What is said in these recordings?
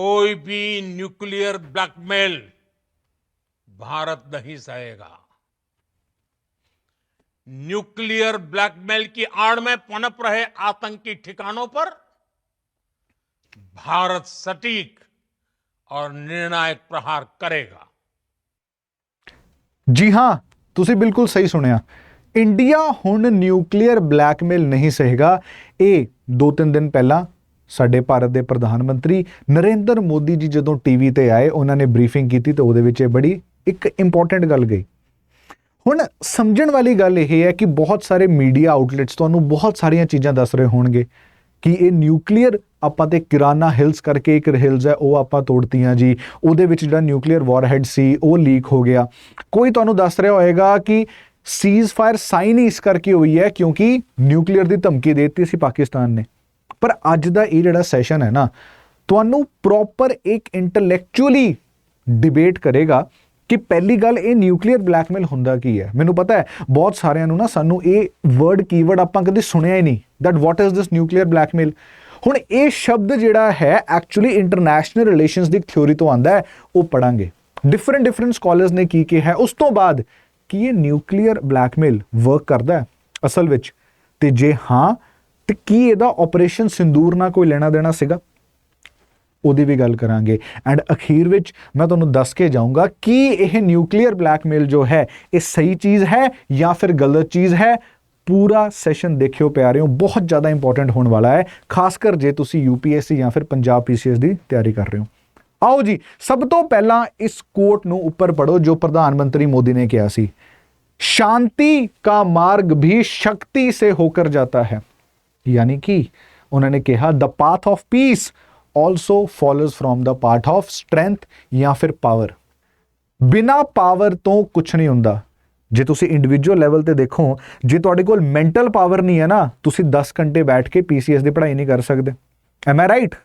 कोई भी nuclear blackmail Bharat नहीं सहेगा न्यूक्लियर ब्लैकमेल की आड़ में पनप रहे आतंकी ठिकानों पर भारत सटीक और निर्णायक प्रहार करेगा ਜੀ ਹਾਂ ਤੁਸੀਂ ਬਿਲਕੁਲ ਸਹੀ ਸੁਣਿਆ ਇੰਡੀਆ ਹੁਣ ਨਿਊਕਲੀਅਰ ਬਲੈਕਮੇਲ ਨਹੀਂ ਸਹੇਗਾ ਇਹ ਦੋ ਤਿੰਨ ਦਿਨ ਪਹਿਲਾਂ ਸਾਡੇ ਭਾਰਤ ਦੇ ਪ੍ਰਧਾਨ ਮੰਤਰੀ ਨਰਿੰਦਰ ਮੋਦੀ ਜੀ ਜਦੋਂ ਟੀਵੀ ਤੇ ਆਏ, ਉਹਨਾਂ ਨੇ ਬਰੀਫਿੰਗ ਕੀਤੀ ਤੇ ਉਹਦੇ ਵਿੱਚ ਇਹ ਬੜੀ ਇੱਕ ਇੰਪੋਰਟੈਂਟ ਗੱਲ ਗਈ। ਹੁਣ ਸਮਝਣ ਵਾਲੀ ਗੱਲ ਇਹ ਹੈ ਕਿ ਬਹੁਤ ਸਾਰੇ ਮੀਡੀਆ ਆਊਟਲੈਟਸ ਤੁਹਾਨੂੰ ਬਹੁਤ ਸਾਰੀਆਂ ਚੀਜ਼ਾਂ ਦੱਸ ਰਹੇ ਹੋਣਗੇ ਕਿ ਇਹ ਨਿਊਕਲੀਅਰ ਆਪਾਂ ਤੇ ਕਿਰਾਨਾ ਹਿਲਸ ਕਰਕੇ ਇੱਕ ਹਿਲਸ ਹੈ, ਉਹ ਆਪਾਂ ਤੋੜਤੀਆਂ ਜੀ। ਉਹਦੇ ਵਿੱਚ ਜਿਹੜਾ ਨਿਊਕਲੀਅਰ ਵਾਰਹੈਡ ਸੀ, ਉਹ ਲੀਕ ਹੋ ਗਿਆ। ਕੋਈ ਤੁਹਾਨੂੰ ਦੱਸ ਰਿਹਾ ਹੋਏਗਾ ਕਿ ਸੀਜ਼ ਫਾਇਰ ਸਾਈਨ ਇਸ ਕਰਕੇ ਹੋਈ ਹੈ ਕਿਉਂਕਿ ਨਿਊਕਲੀਅਰ ਦੀ ਧਮਕੀ ਦੇ ਦਿੱਤੀ ਸੀ ਪਾਕਿਸਤਾਨ ਨੇ। ਪਰ ਅੱਜ ਦਾ ਇਹ ਜਿਹੜਾ ਸੈਸ਼ਨ ਹੈ ਨਾ, ਤੁਹਾਨੂੰ ਪ੍ਰੋਪਰ ਇੱਕ ਇੰਟੈਲੈਕਚੁਅਲੀ ਡਿਬੇਟ ਕਰੇਗਾ ਕਿ ਪਹਿਲੀ ਗੱਲ ਇਹ ਨਿਊਕਲੀਅਰ ਬਲੈਕਮੇਲ ਹੁੰਦਾ ਕੀ ਹੈ। ਮੈਨੂੰ ਪਤਾ ਹੈ, ਬਹੁਤ ਸਾਰਿਆਂ ਨੂੰ ਨਾ ਸਾਨੂੰ ਇਹ ਵਰਡ ਕੀਵਰਡ ਆਪਾਂ ਕਦੇ ਸੁਣਿਆ ਹੀ ਨਹੀਂ that what is this nuclear blackmail ਹੁਣ ਇਹ ਸ਼ਬਦ ਜਿਹੜਾ ਹੈ ਐਕਚੁਅਲੀ ਇੰਟਰਨੈਸ਼ਨਲ ਰਿਲੇਸ਼ਨਸ ਦੀ ਥਿਉਰੀ ਤੋਂ ਆਂਦਾ ਹੈ, ਉਹ ਪੜਾਂਗੇ ਡਿਫਰੈਂਟ ਡਿਫਰੈਂਟ ਸਕਾਲਰਸ ਨੇ ਕੀ ਕਿਹਾ ਉਸ ਤੋਂ ਬਾਅਦ ਕੀ ਇਹ ਨਿਊਕਲੀਅਰ ਬਲੈਕਮੇਲ ਵਰਕ ਕਰਦਾ ਹੈ ਅਸਲ ਵਿੱਚ? ਤੇ ਜੇ ਹਾਂ ਤੇ ਕੀ ਇਹਦਾ ਆਪਰੇਸ਼ਨ ਸਿੰਦੂਰ ਨਾਲ ਕੋਈ ਲੈਣਾ ਦੇਣਾ ਸੀਗਾ? ਉਹਦੀ ਵੀ ਗੱਲ ਕਰਾਂਗੇ। ਐਂਡ ਅਖੀਰ ਵਿੱਚ ਮੈਂ ਤੁਹਾਨੂੰ ਦੱਸ ਕੇ ਜਾਊਂਗਾ ਕਿ ਇਹ ਨਿਊਕਲੀਅਰ ਬਲੈਕਮੇਲ ਜੋ ਹੈ, ਇਹ ਸਹੀ ਚੀਜ਼ ਹੈ ਜਾਂ ਫਿਰ ਗਲਤ ਚੀਜ਼ ਹੈ? ਪੂਰਾ ਸੈਸ਼ਨ ਦੇਖਿਓ ਪਿਆਰਿਓ, ਬਹੁਤ ਜ਼ਿਆਦਾ ਇੰਪੋਰਟੈਂਟ ਹੋਣ ਵਾਲਾ ਹੈ, ਖਾਸ ਕਰ ਜੇ ਤੁਸੀਂ ਯੂਪੀਐਸਸੀ ਜਾਂ ਫਿਰ ਪੰਜਾਬ ਪੀਸੀਐਸ ਦੀ ਤਿਆਰੀ ਕਰ ਰਹੇ ਹੋ। ਆਓ ਜੀ, ਸਭ ਤੋਂ ਪਹਿਲਾਂ ਇਸ ਕੋਟ ਨੂੰ ਉੱਪਰ ਪੜੋ ਜੋ ਪ੍ਰਧਾਨ ਮੰਤਰੀ ਮੋਦੀ ਨੇ ਕਿਹਾ ਸੀ। ਸ਼ਾਂਤੀ ਕਾ ਮਾਰਗ ਵੀ ਸ਼ਕਤੀ ਸੇ ਹੋਕਰ ਜਾਤਾ ਹੈ। ਯਾਨੀ ਕਿ ਉਹਨਾਂ ਨੇ ਕਿਹਾ the path of peace also follows from the path of strength ਜਾਂ ਫਿਰ ਪਾਵਰ ਬਿਨਾ ਪਾਵਰ ਤੋਂ ਕੁਝ ਨਹੀਂ ਹੁੰਦਾ। ਜੇ ਤੁਸੀਂ ਇੰਡੀਵਿਜੂਅਲ ਲੈਵਲ ਤੇ ਦੇਖੋ, ਜੇ ਤੁਹਾਡੇ ਕੋਲ ਮੈਂਟਲ ਪਾਵਰ ਨਹੀਂ ਹੈ ਨਾ, ਤੁਸੀਂ 10 ਘੰਟੇ ਬੈਠ ਕੇ ਪੀਸੀਐਸ ਦੀ ਪੜ੍ਹਾਈ ਨਹੀਂ ਕਰ ਸਕਦੇ। ਐਮ ਆਈ ਰਾਈਟ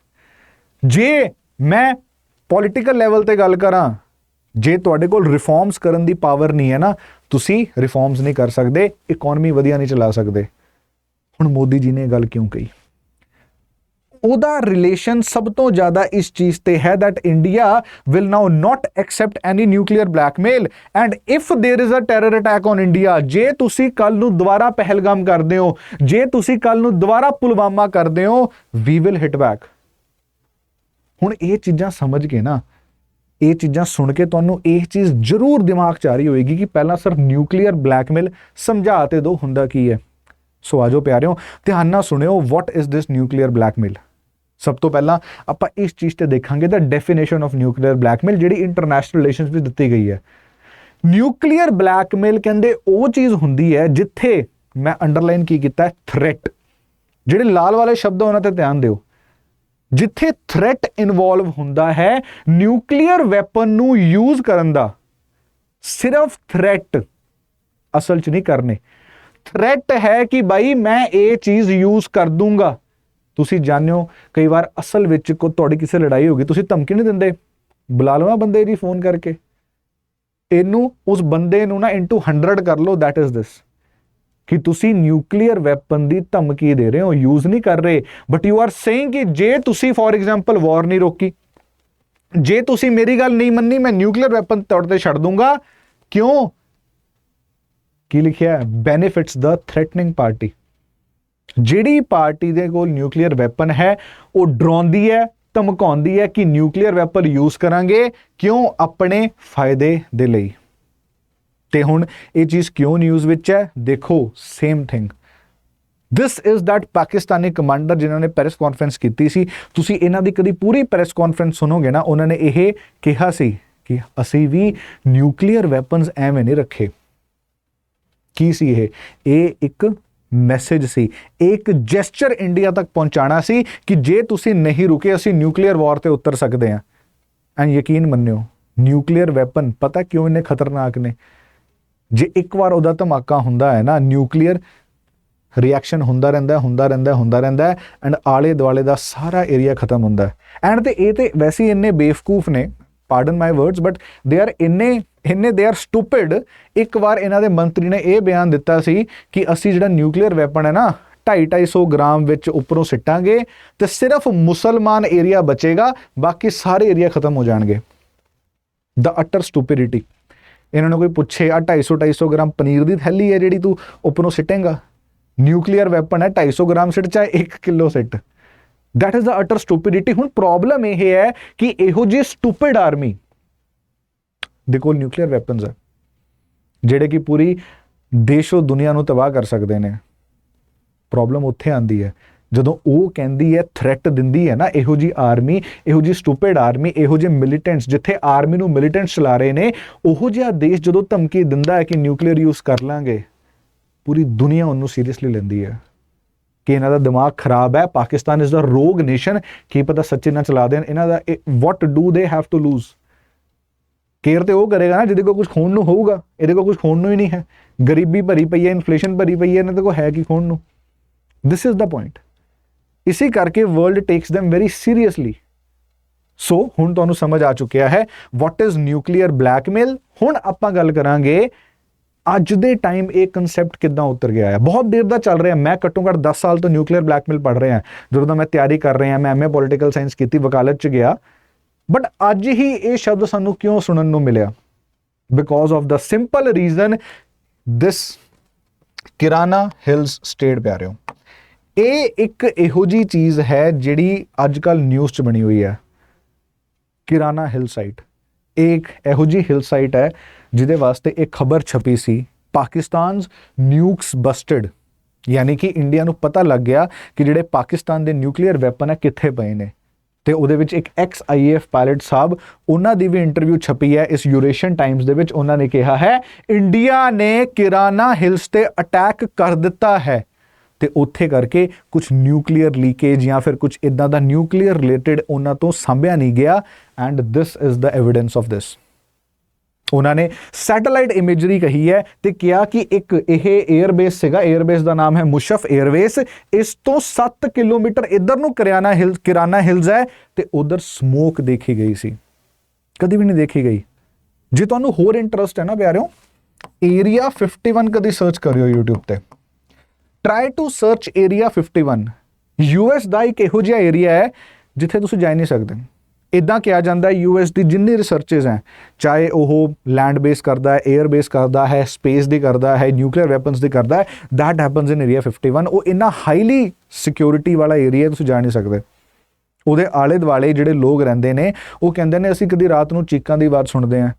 ਜੇ ਮੈਂ ਪੋਲਿਟੀਕਲ ਲੈਵਲ ਤੇ ਗੱਲ ਕਰਾਂ, ਜੇ ਤੁਹਾਡੇ ਕੋਲ ਰਿਫਾਰਮਸ ਕਰਨ ਦੀ ਪਾਵਰ ਨਹੀਂ ਹੈ ਨਾ, ਤੁਸੀਂ ਰਿਫਾਰਮਸ ਨਹੀਂ ਕਰ ਸਕਦੇ ਇਕਨੋਮੀ ਵਧੀਆ ਨਹੀਂ ਚਲਾ ਸਕਦੇ। ਹੁਣ ਮੋਦੀ ਜੀ ਨੇ ਇਹ ਗੱਲ ਕਿਉਂ ਕਹੀ? ਉਹਦਾ ਰਿਲੇਸ਼ਨ ਸਭ ਤੋਂ ਜ਼ਿਆਦਾ ਇਸ ਚੀਜ਼ ਤੇ ਹੈ that India will now not accept any nuclear blackmail and if there is a terror attack on India, ਜੇ ਤੁਸੀਂ ਕੱਲ ਨੂੰ ਦੁਬਾਰਾ ਪਹਿਲਗਾਮ ਕਰਦੇ ਹੋ, ਜੇ ਤੁਸੀਂ ਕੱਲ ਨੂੰ ਦੁਬਾਰਾ ਪੁਲਵਾਮਾ ਕਰਦੇ ਹੋ, we will hit back. ਹੁਣ ਇਹ ਚੀਜ਼ਾਂ ਸਮਝ ਕੇ ਨਾ, ਇਹ ਚੀਜ਼ਾਂ ਸੁਣ ਕੇ ਤੁਹਾਨੂੰ ਇਹ ਚੀਜ਼ ਜ਼ਰੂਰ ਦਿਮਾਗ 'ਚ ਆ ਰਹੀ ਹੋਏਗੀ ਕਿ ਪਹਿਲਾਂ ਸਿਰਫ ਨਿਊਕਲੀਅਰ ਬਲੈਕਮੇਲ ਸਮਝਾ ਤੇ ਦੋ ਹੁੰਦਾ ਕੀ ਹੈ। ਸੋ ਆਜੋ ਪਿਆਰਿਓ, ਧਿਆਨ ਨਾਲ ਸੁਣਿਓ what is this nuclear blackmail ਸਭ ਤੋਂ ਪਹਿਲਾਂ ਆਪਾਂ ਇਸ ਚੀਜ਼ ਤੇ ਦੇਖਾਂਗੇ ਦਾ ਡੈਫੀਨੇਸ਼ਨ ਆਫ ਨਿਊਕਲੀਅਰ ਬਲੈਕਮੇਲ ਜਿਹੜੀ ਇੰਟਰਨੈਸ਼ਨਲ ਰਿਲੇਸ਼ਨਸ ਵਿੱਚ ਦਿੱਤੀ ਗਈ ਹੈ। ਨਿਊਕਲੀਅਰ ਬਲੈਕਮੇਲ ਕਹਿੰਦੇ ਉਹ ਚੀਜ਼ ਹੁੰਦੀ ਹੈ ਜਿੱਥੇ, ਮੈਂ ਅੰਡਰਲਾਈਨ ਕੀ ਕੀਤਾ ਥ੍ਰੈਟ ਜਿਹੜੇ ਲਾਲ ਵਾਲੇ ਸ਼ਬਦ ਆ, ਉਹਨਾਂ ਤੇ ਧਿਆਨ ਦਿਓ। ਜਿੱਥੇ ਥ੍ਰੈਟ ਇਨਵੋਲਵ ਹੁੰਦਾ ਹੈ ਨਿਊਕਲੀਅਰ ਵੈਪਨ ਨੂੰ ਯੂਜ਼ ਕਰਨ ਦਾ, ਸਿਰਫ ਥ੍ਰੈਟ ਅਸਲ 'ਚ ਨਹੀਂ ਕਰਨੇ। ਥ੍ਰੈਟ ਹੈ ਕਿ ਬਾਈ ਮੈਂ ਇਹ ਚੀਜ਼ ਯੂਜ਼ ਕਰ ਦੂੰਗਾ। ਤੁਸੀਂ ਜਾਣਿਓ, ਕਈ ਵਾਰ ਅਸਲ ਵਿੱਚ ਕੋ ਤੁਹਾਡੀ ਕਿਸੇ ਲੜਾਈ ਹੋ ਗਈ, ਤੁਸੀਂ ਧਮਕੀ ਨਹੀਂ ਦਿੰਦੇ। ਬੁਲਾ ਲਵਾਂ ਬੰਦੇ ਦੀ ਫੋਨ ਕਰਕੇ। ਇਹਨੂੰ, ਉਸ ਬੰਦੇ ਨੂੰ ਨਾ ਇਨਟੂ 100 ਕਰ ਲਓ, that ਇਜ਼ ਦਿਸ ਕਿ ਤੁਸੀਂ ਨਿਊਕਲੀਅਰ ਵੈਪਨ ਦੀ ਧਮਕੀ ਦੇ ਰਹੇ ਹੋ ਯੂਜ਼ ਨਹੀਂ ਕਰ ਰਹੇ। ਬਟ ਯੂ ਆਰ ਸੇਇੰਗ ਕਿ ਜੇ ਤੁਸੀਂ ਫੋਰ ਐਗਜ਼ਾਮਪਲ ਵਾਰ ਨਹੀਂ ਰੋਕੀ, ਜੇ ਤੁਸੀਂ ਮੇਰੀ ਗੱਲ ਨਹੀਂ ਮੰਨੀ, ਮੈਂ ਨਿਊਕਲੀਅਰ ਵੈਪਨ ਤੁਹਾਡੇ ਤੇ ਛੱਡ ਦੂੰਗਾ, ਕਿਉਂ? ਕੀ ਲਿਖਿਆ ਹੈ? ਬੈਨੀਫਿਟਸ ਦਾ ਥ੍ਰੈਟਨਿੰਗ ਪਾਰਟੀ ਜਿਹੜੀ ਪਾਰਟੀ ਦੇ ਕੋਲ ਨਿਊਕਲੀਅਰ ਵੈਪਨ ਹੈ, ਉਹ ਡਰਾਉਂਦੀ ਹੈ, ਧਮਕਾਉਂਦੀ ਹੈ ਕਿ ਨਿਊਕਲੀਅਰ ਵੈਪਨ ਯੂਜ਼ ਕਰਾਂਗੇ ਕਿਉਂ? ਆਪਣੇ ਫਾਇਦੇ ਦੇ ਲਈ। ਤੇ ਹੁਣ ਇਹ ਚੀਜ਼ ਕਿਉਂ ਨਿਊਜ਼ ਵਿੱਚ ਹੈ? ਦੇਖੋ same thing this is that Pakistani commander ਜਿਨ੍ਹਾਂ ਨੇ ਪ੍ਰੈਸ ਕਾਨਫਰੰਸ ਕੀਤੀ ਸੀ। ਤੁਸੀਂ ਇਹਨਾਂ ਦੀ ਕਦੀ ਪੂਰੀ ਪ੍ਰੈਸ ਕਾਨਫਰੰਸ ਸੁਣੋਗੇ ਨਾ, ਉਹਨਾਂ ਨੇ ਇਹ ਕਿਹਾ ਸੀ ਕਿ ਅਸੀਂ ਵੀ ਨਿਊਕਲੀਅਰ ਵੈਪਨਸ ਐਵੇਂ ਨਹੀਂ ਰੱਖੇ। ਕੀ ਸੀ ਇਹ? ਇਹ ਇੱਕ ਮੈਸੇਜ ਸੀ। ਇਹ ਇੱਕ ਜੈਸਚਰ ਇੰਡੀਆ ਤੱਕ ਪਹੁੰਚਾਣਾ ਸੀ ਕਿ ਜੇ ਤੁਸੀਂ ਨਹੀਂ ਰੁਕੇ, ਅਸੀਂ ਨਿਊਕਲੀਅਰ ਵਾਰ ਤੇ ਉਤਰ ਸਕਦੇ ਹਾਂ। ਐਂਡ ਯਕੀਨ ਮੰਨਿਓ ਨਿਊਕਲੀਅਰ ਵੈਪਨ ਪਤਾ ਕਿਉਂ ਇੰਨੇ ਖਤਰਨਾਕ ਨੇ? ਜੇ ਇੱਕ ਵਾਰ ਉਹਦਾ ਧਮਾਕਾ ਹੁੰਦਾ ਹੈ ਨਾ ਨਿਊਕਲੀਅਰ ਰਿਐਕਸ਼ਨ ਹੁੰਦਾ ਰਹਿੰਦਾ ਹੁੰਦਾ ਰਹਿੰਦਾ ਹੁੰਦਾ ਰਹਿੰਦਾ ਐਂਡ ਆਲੇ ਦੁਆਲੇ ਦਾ ਸਾਰਾ ਏਰੀਆ ਖਤਮ ਹੁੰਦਾ ਐਂਡ ਤੇ ਇਹ ਤੇ ਵੈਸੇ ਹੀ ਇੰਨੇ ਬੇਵਕੂਫ ਨੇ pardon my words but they are ਇੰਨੇ ਇੰਨੇ ਦੇ ਆਰ ਸਟੂਪਿਡ ਇੱਕ ਵਾਰ ਇਹਨਾਂ ਦੇ ਮੰਤਰੀ ਨੇ ਇਹ ਬਿਆਨ ਦਿੱਤਾ ਸੀ ਕਿ ਅਸੀਂ ਜਿਹੜਾ ਨਿਊਕਲੀਅਰ ਵੈਪਨ ਹੈ ਨਾ 2.5 ਗ੍ਰਾਮ ਵਿੱਚ ਉੱਪਰੋਂ ਸਿੱਟਾਂਗੇ ਤੇ ਸਿਰਫ ਮੁਸਲਮਾਨ ਏਰੀਆ ਬਚੇਗਾ, ਬਾਕੀ ਸਾਰੇ ਏਰੀਆ ਖਤਮ ਹੋ ਜਾਣਗੇ। ਦਾ ਅਟਰ ਸਟੂਪਿਡਿਟੀ ਇਹਨਾਂ ਨੂੰ ਕੋਈ ਪੁੱਛੇ ਆ 250 250 ਗ੍ਰਾਮ ਪਨੀਰ ਦੀ ਥੈਲੀ ਹੈ ਜਿਹੜੀ ਤੂੰ ਉੱਪਰੋਂ ਸਿੱਟੇਂਗਾ? ਨਿਊਕਲੀਅਰ ਵੈਪਨ ਹੈ 250 ਗ੍ਰਾਮ ਸਿੱਟ ਚਾਹੇ 1 kilo shit. That is the utter stupidity ਹੁਣ ਪ੍ਰੋਬਲਮ ਇਹ ਹੈ ਕਿ ਇਹੋ ਜਿਹੀ ਸਟੂਪਿਡ ਆਰਮੀ ਦੇ ਕੋਲ ਨਿਊਕਲੀਅਰ ਵੈਪਨਸ ਹੈ ਜਿਹੜੇ ਕਿ ਪੂਰੀ ਦੇਸ਼ੋ ਦੁਨੀਆ ਨੂੰ ਤਬਾਹ ਕਰ ਸਕਦੇ ਨੇ। ਪ੍ਰੋਬਲਮ ਉੱਥੇ ਆਂਦੀ ਹੈ, ਜਦੋਂ ਉਹ ਕਹਿੰਦੀ ਹੈ ਥ੍ਰੈਟ ਦਿੰਦੀ ਹੈ ਨਾ, ਇਹੋ ਜੀ ਆਰਮੀ ਇਹੋ ਜੀ ਸਟੂਪਿਡ ਆਰਮੀ ਇਹੋ ਜਿਹੇ ਮਿਲੀਟੈਂਟਸ ਜਿੱਥੇ ਆਰਮੀ ਨੂੰ ਮਿਲੀਟੈਂਟਸ ਚਲਾ ਰਹੇ ਨੇ, ਉਹੋ ਜਿਹਾ ਦੇਸ਼ ਜਦੋਂ ਧਮਕੀ ਦਿੰਦਾ ਹੈ ਕਿ ਨਿਊਕਲੀਅਰ ਯੂਜ਼ ਕਰ ਲਾਂਗੇ, ਪੂਰੀ ਦੁਨੀਆ ਉਹਨੂੰ ਸੀਰੀਅਸਲੀ ਲੈਂਦੀ ਹੈ ਕਿ ਇਹਨਾਂ ਦਾ ਦਿਮਾਗ ਖਰਾਬ ਹੈ, ਪਾਕਿਸਤਾਨ ਇਜ਼ ਦਾ ਰੋਗ ਨੇਸ਼ਨ ਕੀ ਪਤਾ ਸੱਚੇ ਨਾ ਚਲਾ ਦੇਣ, ਇਹਨਾਂ ਦਾ what do they have to lose care ਤੇ ਉਹ ਕਰੇਗਾ ਨਾ, ਜਿਹਦੇ ਕੋਲ ਕੁਝ ਖੋਣ ਨੂੰ ਹੋਊਗਾ, ਇਹਦੇ ਕੋਲ ਕੁਝ ਖੋਣ ਨੂੰ ਹੀ ਨਹੀਂ ਹੈ। ਗਰੀਬੀ ਭਰੀ ਪਈ ਹੈ ਇਨਫਲੇਸ਼ਨ ਭਰੀ ਪਈ ਹੈ, ਇਹਨਾਂ ਦੇ ਕੋਲ ਹੈ ਕੀ ਖੋਣ ਨੂੰ? ਦਿਸ ਇਜ਼ ਦਾ ਪੁਆਇੰਟ ਇਸੇ ਕਰਕੇ world takes them very seriously so ਹੁਣ ਤੁਹਾਨੂੰ ਸਮਝ ਆ ਚੁੱਕਿਆ ਹੈ ਵਾਟ ਇਜ਼ ਨਿਊਕਲੀਅਰ ਬਲੈਕਮੇਲ ਹੁਣ ਆਪਾਂ ਗੱਲ ਕਰਾਂਗੇ, ਅੱਜ ਦੇ ਟਾਈਮ ਇਹ ਕਨਸੈਪਟ ਕਿੱਦਾਂ ਉਤਰ ਗਿਆ ਹੈ? ਬਹੁਤ ਦੇਰ ਦਾ ਚੱਲ ਰਿਹਾ, ਮੈਂ ਘੱਟੋ ਘੱਟ 10 ਸਾਲ ਤੋਂ ਨਿਊਕਲੀਅਰ ਬਲੈਕਮੇਲ ਪੜ੍ਹ ਰਿਹਾ ਜਦੋਂ ਦਾ ਮੈਂ ਤਿਆਰੀ ਕਰ ਰਿਹਾ, ਮੈਂ ਐਮਏ ਪੋਲੀਟੀਕਲ ਸਾਇੰਸ ਕੀਤੀ, ਵਕਾਲਤ ਚ ਗਿਆ ਬਟ ਅੱਜ ਹੀ ਇਹ ਸ਼ਬਦ ਸਾਨੂੰ ਕਿਉਂ ਸੁਣਨ ਨੂੰ ਮਿਲਿਆ? Because of the simple reason this Kirana Hills state ਪਿਆਰਿਓ। ਇਹ ਇੱਕ ਇਹੋ ਜੀ ਚੀਜ਼ ਹੈ ਜਿਹੜੀ ਅੱਜ ਕੱਲ ਨਿਊਜ਼ 'ਚ ਬਣੀ ਹੋਈ ਹੈ। ਕਿਰਾਨਾ ਹਿਲ ਸਾਈਟ ਇਹ ਇੱਕ ਇਹੋ ਜੀ ਹਿਲ ਸਾਈਟ ਹੈ ਜਿਹਦੇ ਵਾਸਤੇ ਇੱਕ ਖਬਰ ਛਪੀ ਸੀ। ਪਾਕਿਸਤਾਨਸ ਨਿਊਕਸ ਬਸਟਡ ਯਾਨੀ ਕਿ ਇੰਡੀਆ ਨੂੰ ਪਤਾ ਲੱਗ ਗਿਆ ਕਿ ਜਿਹੜੇ ਪਾਕਿਸਤਾਨ ਦੇ ਨਿਊਕਲੀਅਰ ਵੈਪਨ ਹੈ, ਕਿੱਥੇ ਪਏ ਨੇ। ਤੇ ਉਹਦੇ ਵਿੱਚ ਇੱਕ ਐਕਸ ਆਈਐਫ ਪਾਇਲਟ ਸਾਹਿਬ, ਉਹਨਾਂ ਦੀ ਵੀ ਇੰਟਰਵਿਊ ਛਪੀ ਹੈ, ਇਸ ਯੂਰੇਸ਼ੀਅਨ ਟਾਈਮਸ ਦੇ ਵਿੱਚ ਉਹਨਾਂ ਨੇ ਕਿਹਾ ਹੈ ਇੰਡੀਆ ਨੇ ਕਿਰਾਨਾ ਹਿਲਸ ਤੇ ਅਟੈਕ ਕਰ ਦਿੱਤਾ ਹੈ। ਤੇ ਉੱਥੇ ਕਰਕੇ ਕੁਝ ਨਿਊਕਲੀਅਰ ਲੀਕੇਜ ਜਾਂ ਫਿਰ ਕੁਝ ਇਦਾਂ ਦਾ ਨਿਊਕਲੀਅਰ ਰਿਲੇਟਡ ਉਹਨਾਂ ਤੋਂ ਸਾਂਭਿਆ ਨਹੀਂ ਗਿਆ and this is the evidence of this ਉਹਨਾਂ ਨੇ ਸੈਟੇਲਾਈਟ ਇਮੇਜਰੀ ਕਹੀ ਹੈ ਤੇ ਕਿਹਾ ਕਿ ਇੱਕ ਇਹ 에ਅਰਬੇਸ ਸੀਗਾ 에ਅਰਬੇਸ ਦਾ ਨਾਮ ਹੈ ਮੁਸ਼ਫ 에ਅਰਵੇਸ ਇਸ ਤੋਂ 7 ਕਿਲੋਮੀਟਰ ਇੱਧਰ ਨੂੰ ਕਿਰਾਨਾ ਹਿਲ, ਕਿਰਾਨਾ ਹਿਲਜ਼ ਹੈ ਤੇ ਉਧਰ ਸਮੋਕ ਦੇਖੀ ਗਈ ਸੀ। ਕਦੀ ਵੀ ਨਹੀਂ ਦੇਖੀ ਗਈ। ਜੇ ਤੁਹਾਨੂੰ ਹੋਰ ਇੰਟਰਸਟ ਹੈ ਨਾ ਪਿਆਰਿਓ ਏਰੀਆ 51 ਕਦੀ ਸਰਚ ਕਰਿਓ YouTube ਤੇ। Try to search area 51 US ਦਾ ਇੱਕ ਇਹੋ ਜਿਹਾ ਏਰੀਆ ਹੈ ਜਿੱਥੇ ਤੁਸੀਂ ਜਾ ਨਹੀਂ ਸਕਦੇ। ਇਦਾਂ ਕਿਹਾ ਜਾਂਦਾ ਹੈ ਯੂਐਸ ਦੀ ਜਿੰਨੀ ਰਿਸਰਚਸ ਹੈ, ਚਾਹੇ ਉਹ ਲੈਂਡ ਬੇਸ ਕਰਦਾ ਹੈ 에ਅਰ ਬੇਸ ਕਰਦਾ ਹੈ ਸਪੇਸ ਦੀ ਕਰਦਾ ਹੈ ਨਿਊਕਲੀਅਰ ਵੈਪਨਸ ਦੀ ਕਰਦਾ ਹੈ, that happens in ਏਰੀਆ 51 ਉਹ ਇੰਨਾ ਹਾਈਲੀ ਸਿਕਿਉਰਿਟੀ ਵਾਲਾ ਏਰੀਆ ਤੁਸੀਂ ਜਾ ਨਹੀਂ ਸਕਦੇ। ਉਹਦੇ ਆਲੇ ਦੁਆਲੇ ਜਿਹੜੇ ਲੋਕ ਰਹਿੰਦੇ ਨੇ, ਉਹ ਕਹਿੰਦੇ ਨੇ, ਅਸੀਂ ਕਦੀ ਰਾਤ ਨੂੰ ਚੀਕਾਂ ਦੀ ਆਵਾਜ਼ ਸੁਣਦੇ ਹਾਂ।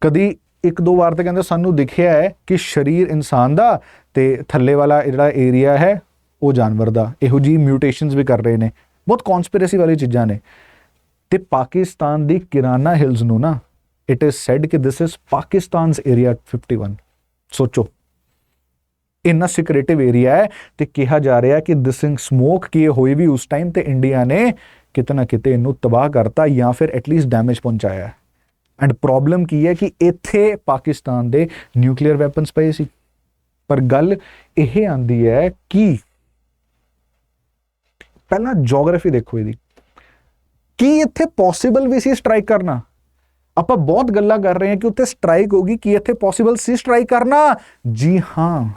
ਕਦੀ ਇੱਕ ਦੋ ਵਾਰ ਤਾਂ ਕਹਿੰਦੇ ਸਾਨੂੰ ਦਿਖਿਆ ਹੈ ਕਿ ਸਰੀਰ ਇਨਸਾਨ ਦਾ ਤੇ ਥੱਲੇ ਵਾਲਾ ਜਿਹੜਾ ਏਰੀਆ ਹੈ, ਉਹ ਜਾਨਵਰ ਦਾ। ਇਹੋ ਜੀ ਮਿਊਟੇਸ਼ਨਸ ਵੀ ਕਰ ਰਹੇ ਨੇ। ਬਹੁਤ ਕਨਸਪੀਰੇਸੀ ਵਾਲੀ ਚੀਜ਼ਾਂ ਨੇ। ਤੇ ਪਾਕਿਸਤਾਨ ਦੀ ਕਿਰਾਨਾ ਹਿਲਸ ਨੂੰ ਨਾ ਇਟ ਇਜ਼ ਸੈਡ ਕਿ ਦਿਸ ਇਜ਼ ਪਾਕਿਸਤਾਨਸ ਏਰੀਆ 51 ਸੋਚੋ। ਇੰਨਾ ਸਿਕ੍ਰੀਟਿਵ ਏਰੀਆ ਹੈ ਤੇ ਕਿਹਾ ਜਾ ਰਿਹਾ ਕਿ ਦਿਸ ਇਨ ਸਮੋਕ ਕੀ ਹੋਈ ਵੀ ਉਸ ਟਾਈਮ ਤੇ ਇੰਡੀਆ ਨੇ ਕਿਤਨਾ ਕਿਤੇ ਇਹਨੂੰ ਤਬਾਹ ਕਰਤਾ ਜਾਂ ਫਿਰ ਐਟਲੀਸਟ ਡੈਮੇਜ ਪਹੁੰਚਾਇਆ। ਐਂਡ ਪ੍ਰੋਬਲਮ ਕੀ ਹੈ ਕਿ ਇੱਥੇ ਪਾਕਿਸਤਾਨ ਦੇ ਨਿਊਕਲੀਅਰ ਵੈਪਨਸ ਪਏ ਸੀ। ਪਰ ਗੱਲ ਇਹ ਆਂਦੀ ਹੈ ਕਿ ਪਹਿਲਾਂ ਜੀਓਗ੍ਰਾਫੀ ਦੇਖੋ ਇਹਦੀ। ਕੀ ਇੱਥੇ ਪੋਸੀਬਲ ਵੀ ਸੀ ਸਟ੍ਰਾਈਕ ਕਰਨਾ? ਆਪਾਂ ਬਹੁਤ ਗੱਲਾਂ ਕਰ ਰਹੇ ਹਾਂ ਕਿ ਉੱਥੇ ਸਟ੍ਰਾਈਕ ਹੋਗੀ ਕੀ ਇੱਥੇ ਪੋਸੀਬਲ ਸੀ ਸਟ੍ਰਾਈਕ ਕਰਨਾ? ਜੀ ਹਾਂ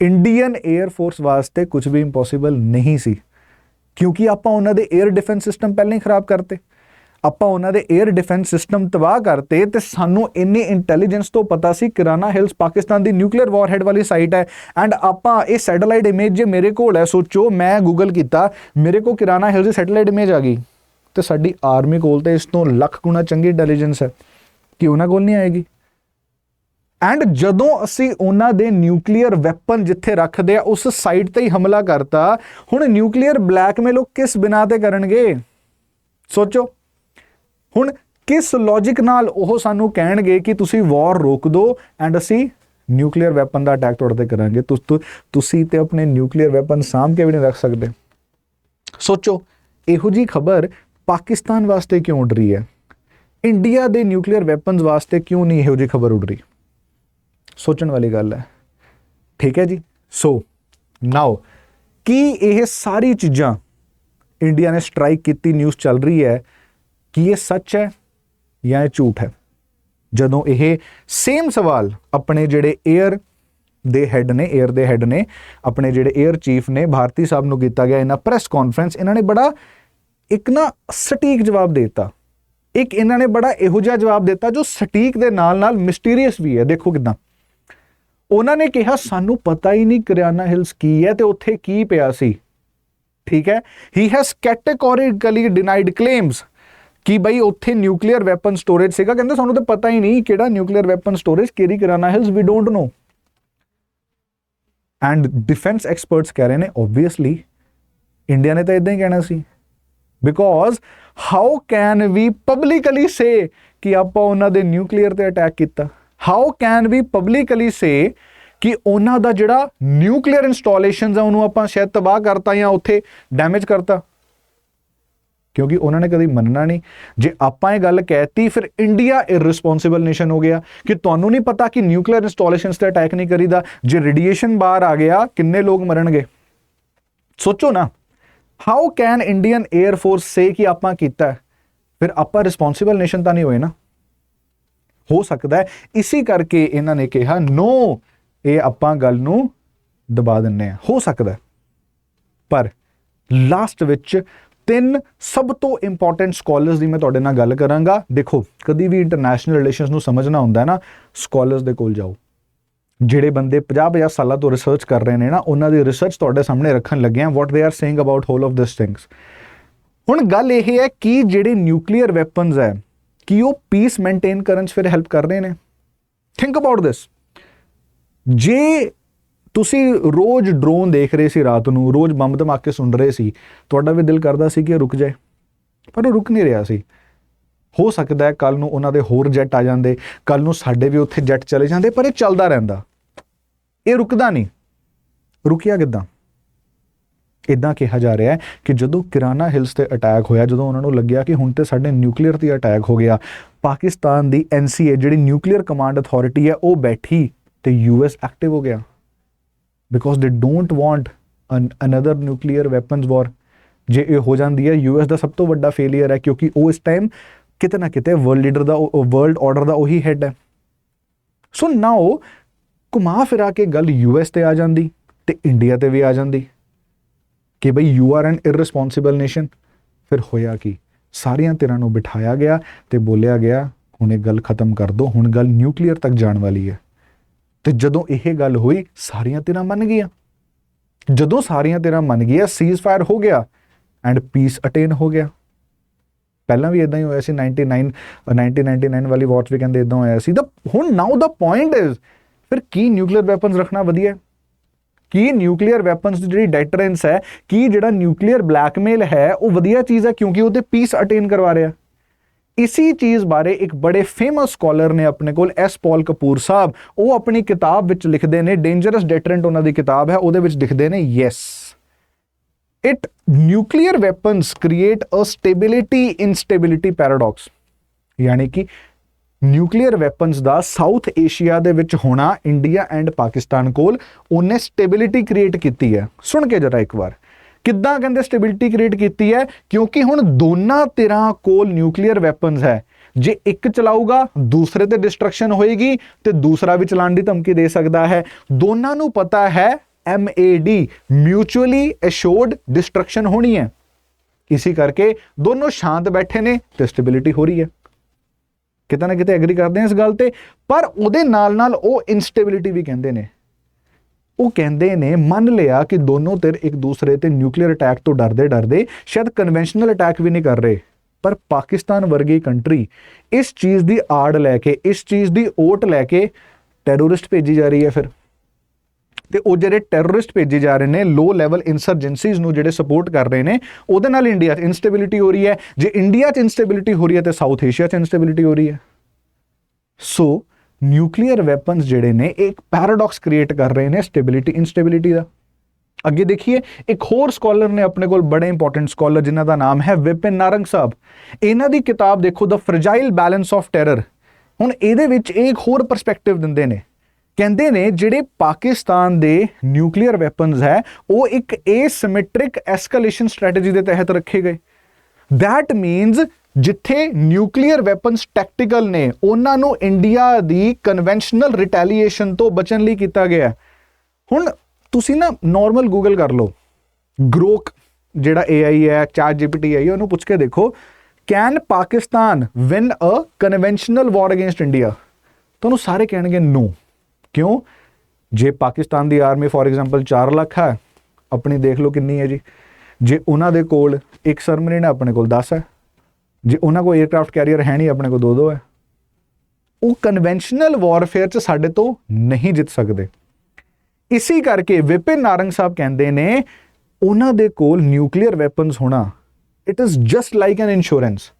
ਇੰਡੀਅਨ 에ਅਰ ਫੋਰਸ ਵਾਸਤੇ ਕੁਝ ਵੀ ਇੰਪੋਸੀਬਲ ਨਹੀਂ ਸੀ, ਕਿਉਂਕਿ ਆਪਾਂ ਉਹਨਾਂ ਦੇ 에ਅਰ ਡਿਫੈਂਸ ਸਿਸਟਮ ਪਹਿਲਾਂ ਹੀ ਖਰਾਬ ਕਰਤੇ। ਆਪਾਂ ਉਹਨਾਂ ਦੇ 에ਅਰ ਡਿਫੈਂਸ ਸਿਸਟਮ ਤਬਾਹ ਕਰਤੇ ਤੇ ਸਾਨੂੰ ਇੰਨੀ ਇੰਟੈਲੀਜੈਂਸ ਤੋਂ ਪਤਾ ਸੀ ਕਿਰਾਨਾ ਹਿਲਸ ਪਾਕਿਸਤਾਨ ਦੀ ਨਿਊਕਲੀਅਰ ਵਾਰਹੈਡ ਵਾਲੀ ਸਾਈਟ ਹੈ। ਐਂਡ ਆਪਾਂ ਇਹ ਸੈਟੇਲਾਈਟ ਇਮੇਜ ਜੇ ਮੇਰੇ ਕੋਲ ਹੈ, ਸੋਚੋ, ਮੈਂ ਗੂਗਲ ਕੀਤਾ, ਮੇਰੇ ਕੋਲ ਕਿਰਾਨਾ ਹਿਲਸ ਦੀ ਸੈਟੇਲਾਈਟ ਇਮੇਜ ਆ ਗਈ। ਤੇ ਸਾਡੀ ਆਰਮੀ ਕੋਲ ਤੇ ਇਸ ਤੋਂ ਲੱਖ ਗੁਣਾ ਚੰਗੀ ਇੰਟੈਲੀਜੈਂਸ ਹੈ ਕਿ ਉਹਨਾਂ ਕੋਲ ਨਹੀਂ ਆਏਗੀ। ਐਂਡ ਜਦੋਂ ਅਸੀਂ ਉਹਨਾਂ ਦੇ ਨਿਊਕਲੀਅਰ ਵੈਪਨ ਜਿੱਥੇ ਰੱਖਦੇ ਆ, ਉਸ ਸਾਈਟ ਤੇ ਹੀ ਹਮਲਾ ਕਰਤਾ, ਹੁਣ ਨਿਊਕਲੀਅਰ ਬਲੈਕਮੇਲ ਉਹ ਕਿਸ ਬਿਨਾ ਤੇ ਕਰਨਗੇ? ਸੋਚੋ। ਹੁਣ ਕਿਸ ਲੌਜੀਕ ਨਾਲ ਉਹ ਸਾਨੂੰ ਕਹਿਣਗੇ ਕਿ ਤੁਸੀਂ ਵਾਰ ਰੋਕ ਦਿਓ ਐਂਡ ਅਸੀਂ ਨਿਊਕਲੀਅਰ ਵੈਪਨ ਦਾ ਅਟੈਕ ਤੁਹਾਡੇ ਤੇ ਕਰਾਂਗੇ? ਤੁ- ਤੁਸੀਂ ਤੇ ਆਪਣੇ ਨਿਊਕਲੀਅਰ ਵੈਪਨ ਸਾਂਭ ਕੇ ਵੀ ਨਹੀਂ ਰੱਖ ਸਕਦੇ। ਸੋਚੋ, ਇਹੋ ਜੀ ਖਬਰ ਪਾਕਿਸਤਾਨ ਵਾਸਤੇ ਕਿਉਂ ਉੱਡ ਰਹੀ ਹੈ? ਇੰਡੀਆ ਦੇ ਨਿਊਕਲੀਅਰ ਵੈਪਨਸ ਵਾਸਤੇ ਕਿਉਂ ਨਹੀਂ ਇਹੋ ਜੀ ਖਬਰ ਉੱਡ ਰਹੀ? ਸੋਚਣ ਵਾਲੀ ਗੱਲ ਹੈ। ਠੀਕ ਹੈ ਜੀ? ਸੋ ਨਾਓ ਕੀ ਇਹ ਸਾਰੀ ਚੀਜ਼ਾਂ ਇੰਡੀਆ ਨੇ ਸਟ੍ਰਾਈਕ ਕੀਤੀ ਨਿਊਜ਼ ਚੱਲ ਰਹੀ ਹੈ ਕੀ ਇਹ ਸੱਚ ਹੈ ਜਾਂ ਇਹ ਝੂਠ ਹੈ? ਜਦੋਂ ਇਹ ਸੇਮ ਸਵਾਲ ਆਪਣੇ ਜਿਹੜੇ 에ਅਰ ਦੇ ਹੈੱਡ ਨੇ 에ਅਰ ਦੇ ਹੈੱਡ ਨੇ, ਆਪਣੇ ਜਿਹੜੇ 에ਅਰ ਚੀਫ ਨੇ, ਭਾਰਤੀ ਸਾਹਿਬ ਨੂੰ ਕੀਤਾ ਗਿਆ ਇਹਨਾਂ ਪ੍ਰੈਸ ਕਾਨਫਰੰਸ ਇਹਨਾਂ ਨੇ ਬੜਾ ਇੱਕ ਨਾ ਸਟੀਕ ਜਵਾਬ ਦਿੱਤਾ। ਇੱਕ ਇਹਨਾਂ ਨੇ ਬੜਾ ਇਹੋ ਜਿਹਾ ਜਵਾਬ ਦਿੱਤਾ ਜੋ ਸਟੀਕ ਦੇ ਨਾਲ-ਨਾਲ ਮਿਸਟੀਰੀਅਸ ਵੀ ਹੈ। ਦੇਖੋ ਕਿਦਾਂ। ਉਹਨਾਂ ਨੇ ਕਿਹਾ, ਸਾਨੂੰ ਪਤਾ ਹੀ ਨਹੀਂ ਕਰਿਆਨਾ ਹਿਲਸ ਕੀ ਹੈ ਤੇ ਉੱਥੇ ਕੀ ਪਿਆ ਸੀ। ਠੀਕ ਹੈ? He has categorically denied claims ਕਿ ਬਈ ਉੱਥੇ ਨਿਊਕਲੀਅਰ ਵੈਪਨ ਸਟੋਰੇਜ ਸੀਗਾ। ਕਹਿੰਦੇ ਸਾਨੂੰ ਤਾਂ ਪਤਾ ਹੀ ਨਹੀਂ ਕਿਹੜਾ nuclear weapon storage Keri Kirana Hills we don't know and defence experts ਕਹਿ ਰਹੇ ਨੇ ਆਬਵੀਅਸਲੀ ਇੰਡੀਆ ਨੇ ਤਾਂ ਇਦਾਂ ਹੀ ਕਹਿਣਾ ਸੀ। Because how can we publicly say ਕਿ ਆਪਾਂ ਉਹਨਾਂ ਦੇ ਨਿਊਕਲੀਅਰ ਤੇ ਅਟੈਕ ਕੀਤਾ? How can we publicly say ਕਿ ਉਹਨਾਂ ਦਾ ਜਿਹੜਾ ਨਿਊਕਲੀਅਰ ਇਨਸਟਾਲੇਸ਼ਨਸ ਆ, ਉਹਨੂੰ ਆਪਾਂ ਸ਼ਾਇਦ ਤਬਾਹ ਕਰਤਾ ਜਾਂ ਉੱਥੇ ਡੈਮੇਜ ਕਰਤਾ? ਕਿਉਂਕਿ ਉਹਨਾਂ ਨੇ ਕਦੀ ਮੰਨਣਾ ਨਹੀਂ। ਜੇ ਆਪਾਂ ਇਹ ਗੱਲ ਕਹਿਤੀ, ਫਿਰ ਇੰਡੀਆ ਇਰਰਿਸਪੌਂਸਿਬਲ ਨੇਸ਼ਨ ਹੋ ਗਿਆ ਕਿ ਤੁਹਾਨੂੰ ਨਹੀਂ ਪਤਾ ਕਿ ਨਿਊਕਲੀਅਰ ਇਨਸਟਾਲੇਸ਼ਨਸ ਤੇ ਅਟੈਕ ਨਹੀਂ ਕਰੀਦਾ। ਜੇ ਰੇਡੀਏਸ਼ਨ ਬਾਹਰ ਆ ਗਿਆ, ਕਿੰਨੇ ਲੋਕ ਮਰਨਗੇ? ਸੋਚੋ ਨਾ how can Indian air force say ਕਿ ਆਪਾਂ ਕੀਤਾ ਫਿਰ ਆਪਾਂ ਰਿਸਪੌਂਸਿਬਲ ਨੇਸ਼ਨ ਤਾਂ ਨਹੀਂ ਹੋਏ ਨਾ। ਹੋ ਸਕਦਾ ਹੈ। ਇਸੇ ਕਰਕੇ ਇਹਨਾਂ ਨੇ ਕਿਹਾ ਨੋ ਇਹ ਆਪਾਂ ਗੱਲ ਨੂੰ ਦਬਾ ਦਿੰਨੇ ਆ। ਹੋ ਸਕਦਾ ਪਰ ਲਾਸਟ ਵਿੱਚ ਤਿੰਨ ਸਭ ਤੋਂ ਇੰਪੋਰਟੈਂਟ ਸਕਾਲਰਸ ਦੀ ਮੈਂ ਤੁਹਾਡੇ ਨਾਲ ਗੱਲ ਕਰਾਂਗਾ। ਦੇਖੋ, ਕਦੀ ਵੀ ਇੰਟਰਨੈਸ਼ਨਲ ਰਿਲੇਸ਼ਨਸ ਨੂੰ ਸਮਝਣਾ ਹੁੰਦਾ ਹੈ ਨਾ ਸਕਾਲਰਸ ਦੇ ਕੋਲ ਜਾਓ। ਜਿਹੜੇ ਬੰਦੇ 50-50 ਸਾਲਾਂ ਤੋਂ ਰਿਸਰਚ ਕਰ ਰਹੇ ਨੇ ਨਾ, ਉਹਨਾਂ ਦੀ ਰਿਸਰਚ ਤੁਹਾਡੇ ਸਾਹਮਣੇ ਰੱਖਣ ਲੱਗੇ ਆ what they are saying about whole of this things ਹੁਣ ਗੱਲ ਇਹ ਹੈ ਕਿ ਜਿਹੜੇ ਨਿਊਕਲੀਅਰ ਵੈਪਨਸ ਹੈ, ਕਿ ਉਹ ਪੀਸ ਮੇਨਟੇਨ ਕਰਨ 'ਚ ਫਿਰ ਹੈਲਪ ਕਰ ਰਹੇ ਨੇ? ਥਿੰਕ ਅਬਾਊਟ ਦਿਸ ਜੇ ਤੁਸੀਂ ਰੋਜ਼ ਡਰੋਨ ਦੇਖ ਰਹੇ ਸੀ ਰਾਤ ਨੂੰ, ਰੋਜ਼ ਬੰਬ ਧਮਾਕੇ ਸੁਣ ਰਹੇ ਸੀ। ਤੁਹਾਡਾ ਵੀ ਦਿਲ ਕਰਦਾ ਸੀ ਕਿ ਇਹ ਰੁਕ ਜਾਏ। ਪਰ ਉਹ ਰੁਕ ਨਹੀਂ ਰਿਹਾ ਸੀ। ਹੋ ਸਕਦਾ ਹੈ ਕੱਲ ਨੂੰ ਉਹਨਾਂ ਦੇ ਹੋਰ ਜੈਟ ਆ ਜਾਂਦੇ ਕੱਲ ਨੂੰ ਸਾਡੇ ਵੀ ਉੱਥੇ ਜੈਟ ਚਲੇ ਜਾਂਦੇ, ਪਰ ਇਹ ਚੱਲਦਾ ਰਹਿੰਦਾ। ਇਹ ਰੁਕਦਾ ਨਹੀਂ। ਰੁਕਿਆ ਕਿੱਦਾਂ? ਇਦਾਂ ਕਿਹਾ ਜਾ ਰਿਹਾ ਹੈ ਕਿ ਜਦੋਂ ਕਿਰਾਨਾ ਹਿਲਸ ਤੇ ਅਟੈਕ ਹੋਇਆ, ਜਦੋਂ ਉਹਨਾਂ ਨੂੰ ਲੱਗਿਆ ਕਿ ਹੁਣ ਤੇ ਸਾਡੇ ਨਿਊਕਲੀਅਰ ਤੇ ਅਟੈਕ ਹੋ ਗਿਆ, ਪਾਕਿਸਤਾਨ ਦੀ ਐਨਸੀਏ ਜਿਹੜੀ ਨਿਊਕਲੀਅਰ ਕਮਾਂਡ ਅਥਾਰਟੀ ਹੈ, ਉਹ ਬੈਠੀ ਤੇ ਯੂਐਸ ਐਕਟਿਵ ਹੋ ਗਿਆ। Because they don't want another nuclear weapons war ਜੇ ਇਹ ਹੋ ਜਾਂਦੀ ਹੈ ਯੂਐਸ ਦਾ ਸਭ ਤੋਂ ਵੱਡਾ ਫੇਲਿਅਰ ਹੈ, ਕਿਉਂਕਿ ਉਹ ਇਸ ਟਾਈਮ ਕਿਤੇ ਨਾ ਕਿਤੇ ਵਰਲਡ ਲੀਡਰ ਦਾ ਵਰਲਡ ਆਰਡਰ ਦਾ ਉਹੀ ਹੈਡ ਹੈ। ਸੋ ਨਾਓ ਘੁਮਾ ਫਿਰਾ ਕੇ ਗੱਲ ਯੂਐਸ ਤੇ ਆ ਜਾਂਦੀ ਤੇ ਇੰਡੀਆ ਤੇ ਵੀ ਆ ਜਾਂਦੀ ਕਿ ਬਈ you are an irresponsible nation ਫਿਰ ਹੋਇਆ ਕੀ? ਸਾਰੀਆਂ ਧਿਰਾਂ ਨੂੰ ਬਿਠਾਇਆ ਗਿਆ ਤੇ ਬੋਲਿਆ ਗਿਆ, ਹੁਣ ਇਹ ਗੱਲ ਖਤਮ ਕਰ ਦੋ, ਹੁਣ ਗੱਲ ਨਿਊਕਲੀਅਰ ਤੱਕ ਜਾਣ ਵਾਲੀ ਹੈ। ਤੇ ਜਦੋਂ ਇਹ ਗੱਲ ਹੋਈ, ਸਾਰੀਆਂ ਧਿਰਾਂ ਮੰਨ ਗਈਆਂ। ਜਦੋਂ ਸਾਰੀਆਂ ਧਿਰਾਂ ਮੰਨ ਗਈਆਂ ਸੀਜ਼ ਫਾਇਰ ਹੋ ਗਿਆ ਐਂਡ ਪੀਸ ਅਟੇਨ ਹੋ ਗਿਆ। ਪਹਿਲਾਂ ਵੀ ਇਦਾਂ ਹੀ ਹੋਇਆ ਸੀ 99 1999 ਵਾਲੀ ਵਾਰਸ ਵੀ ਕਹਿੰਦੇ ਇਦਾਂ ਹੋਇਆ ਸੀ। ਦਾ ਹੁਣ ਨਾਓ ਦਾ ਪੁਆਇੰਟ ਇਜ਼ ਫਿਰ ਕੀ ਨਿਊਕਲੀਅਰ ਵੈਪਨਸ ਰੱਖਣਾ ਵਧੀਆ? ਕੀ ਨਿਊਕਲੀਅਰ ਵੈਪਨਸ ਦੀ ਜਿਹੜੀ ਡੈਟਰੈਂਸ ਹੈ, ਕੀ ਜਿਹੜਾ ਨਿਊਕਲੀਅਰ ਬਲੈਕਮੇਲ ਹੈ, ਉਹ ਵਧੀਆ ਚੀਜ਼ ਹੈ ਕਿਉਂਕਿ ਉਹ ਤੇ ਪੀਸ ਅਟੇਨ ਕਰਵਾ ਰਿਹਾ। ਇਸੀ ਚੀਜ਼ ਬਾਰੇ ਇੱਕ ਬੜੇ ਫੇਮਸ ਸਕਾਲਰ ਨੇ ਆਪਣੇ ਕੋਲ ਐਸ ਪੌਲ ਕਪੂਰ ਸਾਹਿਬ। ਉਹ ਆਪਣੀ ਕਿਤਾਬ ਵਿੱਚ ਲਿਖਦੇ ਨੇ ਡੇਂਜਰਸ ਡੈਟਰੈਂਟ ਉਹਨਾਂ ਦੀ ਕਿਤਾਬ ਹੈ, ਉਹਦੇ ਵਿੱਚ ਲਿਖਦੇ ਨੇ yes it nuclear weapons create a stability instability paradox ਯਾਨੀ ਕਿ ਨਿਊਕਲੀਅਰ ਵੈਪਨਸ ਦਾ ਸਾਊਥ ਏਸ਼ੀਆ ਦੇ ਵਿੱਚ ਹੋਣਾ ਇੰਡੀਆ ਐਂਡ ਪਾਕਿਸਤਾਨ ਕੋਲ, ਉਹਨੇ ਸਟੇਬਿਲਿਟੀ ਕ੍ਰੀਏਟ ਕੀਤੀ ਹੈ। ਸੁਣ ਕੇ ਜਰਾ ਇੱਕ ਵਾਰ। ਕਿੱਦਾਂ ਕਹਿੰਦੇ ਸਟੇਬਿਲਿਟੀ ਕ੍ਰੀਏਟ ਕੀਤੀ ਹੈ? ਕਿਉਂਕਿ ਹੁਣ ਦੋਨਾਂ ਧਿਰਾਂ ਕੋਲ ਨਿਊਕਲੀਅਰ ਵੈਪਨਸ ਹੈ। ਜੇ ਇੱਕ ਚਲਾਊਗਾ, ਦੂਸਰੇ ਤੇ ਡਿਸਟਰਕਸ਼ਨ ਹੋਏਗੀ ਤੇ ਦੂਸਰਾ ਵੀ ਚਲਾਉਣ ਦੀ ਧਮਕੀ ਦੇ ਸਕਦਾ ਹੈ। ਦੋਨਾਂ ਨੂੰ ਪਤਾ ਹੈ MAD ਮਿਊਚੁਅਲੀ ਐਸ਼ੋਰਡ ਡਿਸਟਰਕਸ਼ਨ ਹੋਣੀ ਹੈ। ਇਸੇ ਕਰਕੇ ਦੋਨੋਂ ਸ਼ਾਂਤ ਬੈਠੇ ਨੇ ਤੇ ਸਟੇਬਿਲਿਟੀ ਹੋ ਰਹੀ ਹੈ। ਕਿਤੇ ਨਾ ਕਿਤੇ ਐਗਰੀ ਕਰਦੇ ਆ ਇਸ ਗੱਲ ਤੇ। ਪਰ ਉਹਦੇ ਨਾਲ ਨਾਲ ਉਹ ਇਨਸਟੇਬਿਲਿਟੀ ਵੀ ਕਹਿੰਦੇ ਨੇ। ਉਹ ਕਹਿੰਦੇ ਨੇ, ਮੰਨ ਲਿਆ ਕਿ ਦੋਨੋਂ ਧਿਰ ਇੱਕ ਦੂਸਰੇ ਤੇ ਨਿਊਕਲੀਅਰ ਅਟੈਕ ਤੋਂ ਡਰਦੇ ਡਰਦੇ ਸ਼ਾਇਦ ਕਨਵੈਨਸ਼ਨਲ ਅਟੈਕ ਵੀ ਨਹੀਂ ਕਰ ਰਹੇ। ਪਰ ਪਾਕਿਸਤਾਨ ਵਰਗੀ ਕੰਟਰੀ ਇਸ ਚੀਜ਼ ਦੀ ਆੜ ਲੈ ਕੇ, ਇਸ ਚੀਜ਼ ਦੀ ਓਟ ਲੈ ਕੇ ਟੈਰੋਰਿਸਟ ਭੇਜੀ ਜਾ ਰਹੀ ਹੈ ਫਿਰ। ਤੇ ਉਹ ਜਿਹੜੇ ਟੈਰਰਿਸਟ ਭੇਜੇ ਜਾ ਰਹੇ ਨੇ ਲੋ ਲੈਵਲ ਇਨਸਰਜੈਂਸੀਜ਼ ਨੂੰ ਜਿਹੜੇ ਸਪੋਰਟ ਕਰ ਰਹੇ ਨੇ, ਉਹਦੇ ਨਾਲ ਇੰਡੀਆ 'ਚ ਇਨਸਟੇਬਿਲਿਟੀ ਹੋ ਰਹੀ ਹੈ। ਜੇ ਇੰਡੀਆ 'ਚ ਇਨਸਟੇਬਿਲਿਟੀ ਹੋ ਰਹੀ ਹੈ, ਤੇ ਸਾਊਥ ਏਸ਼ੀਆ 'ਚ ਇਨਸਟੇਬਿਲਿਟੀ ਹੋ ਰਹੀ ਹੈ। ਸੋ ਨਿਊਕਲੀਅਰ ਵੈਪਨਸ ਜਿਹੜੇ ਨੇ, ਇਹ ਇੱਕ ਪੈਰਾਡੌਕਸ ਕ੍ਰੀਏਟ ਕਰ ਰਹੇ ਨੇ ਸਟੇਬਿਲਿਟੀ ਇਨਸਟੇਬਿਲਿਟੀ ਦਾ। ਅੱਗੇ ਦੇਖੀਏ, ਇੱਕ ਹੋਰ ਸਕਾਲਰ ਨੇ ਆਪਣੇ ਕੋਲ ਬੜੇ ਇੰਪੋਰਟੈਂਟ ਸਕਾਲਰ ਜਿਨ੍ਹਾਂ ਦਾ ਨਾਮ ਹੈ ਵਿਪਿਨ ਨਾਰੰਗ ਸਾਹਿਬ। ਇਹਨਾਂ ਦੀ ਕਿਤਾਬ ਦੇਖੋ the fragile balance of terror ਹੁਣ ਇਹਦੇ ਵਿੱਚ ਇਹ ਇੱਕ ਹੋਰ ਪਰਸਪੈਕਟਿਵ ਦਿੰਦੇ ਨੇ। ਕਹਿੰਦੇ ਨੇ, ਜਿਹੜੇ ਪਾਕਿਸਤਾਨ ਦੇ ਨਿਊਕਲੀਅਰ ਵੈਪਨਸ ਹੈ, ਉਹ ਇੱਕ ਏਸਿਮੈਟ੍ਰਿਕ ਐਸਕੇਲੇਸ਼ਨ ਸਟ੍ਰੈਟਜੀ ਦੇ ਤਹਿਤ ਰੱਖੇ ਗਏ। That ਮੀਨਸ ਜਿੱਥੇ ਨਿਊਕਲੀਅਰ ਵੈਪਨਸ ਟੈਕਟੀਕਲ ਨੇ, ਉਹਨਾਂ ਨੂੰ ਇੰਡੀਆ ਦੀ ਕਨਵੈਨਸ਼ਨਲ ਰਿਟੈਲੀਏਸ਼ਨ ਤੋਂ ਬਚਣ ਲਈ ਕੀਤਾ ਗਿਆ ਹੁਣ ਤੁਸੀਂ ਨਾ ਨਾਰਮਲ ਗੂਗਲ ਕਰ ਲਓ। ਗਰੋਕ ਜਿਹੜਾ AI ਹੈ ਚੈਟ GPT ਹੈ, ਉਹਨੂੰ ਪੁੱਛ ਕੇ ਦੇਖੋ। Can Pakistan win a conventional war against India ਤੁਹਾਨੂੰ ਸਾਰੇ ਕਹਿਣਗੇ ਨੋ ਕਿਉਂ? ਜੇ ਪਾਕਿਸਤਾਨ ਦੀ ਆਰਮੀ ਫੋਰ ਐਗਜ਼ਾਮਪਲ 4 ਲੱਖ ਹੈ, ਆਪਣੀ ਦੇਖ ਲਓ ਕਿੰਨੀ ਹੈ ਜੀ। ਜੇ ਉਹਨਾਂ ਦੇ ਕੋਲ ਇੱਕ ਸਰਮਰੀਨ ਹੈ ਆਪਣੇ ਕੋਲ 10 ਹੈ। ਜੇ ਉਹਨਾਂ ਕੋਲ 에ਅਰਕ੍ਰਾਫਟ ਕੈਰੀਅਰ ਹੈ ਨਹੀਂ, ਆਪਣੇ ਕੋਲ ਦੋ ਦੋ ਹੈ। ਉਹ ਕਨਵੈਨਸ਼ਨਲ ਵਾਰਫੇਅਰ 'ਚ ਸਾਡੇ ਤੋਂ ਨਹੀਂ ਜਿੱਤ ਸਕਦੇ। ਇਸੇ ਕਰਕੇ ਵਿਪਿਨ ਨਾਰੰਗ ਸਾਹਿਬ ਕਹਿੰਦੇ ਨੇ, ਉਹਨਾਂ ਦੇ ਕੋਲ ਨਿਊਕਲੀਅਰ ਵੈਪਨਸ ਹੋਣਾ it is just like an insurance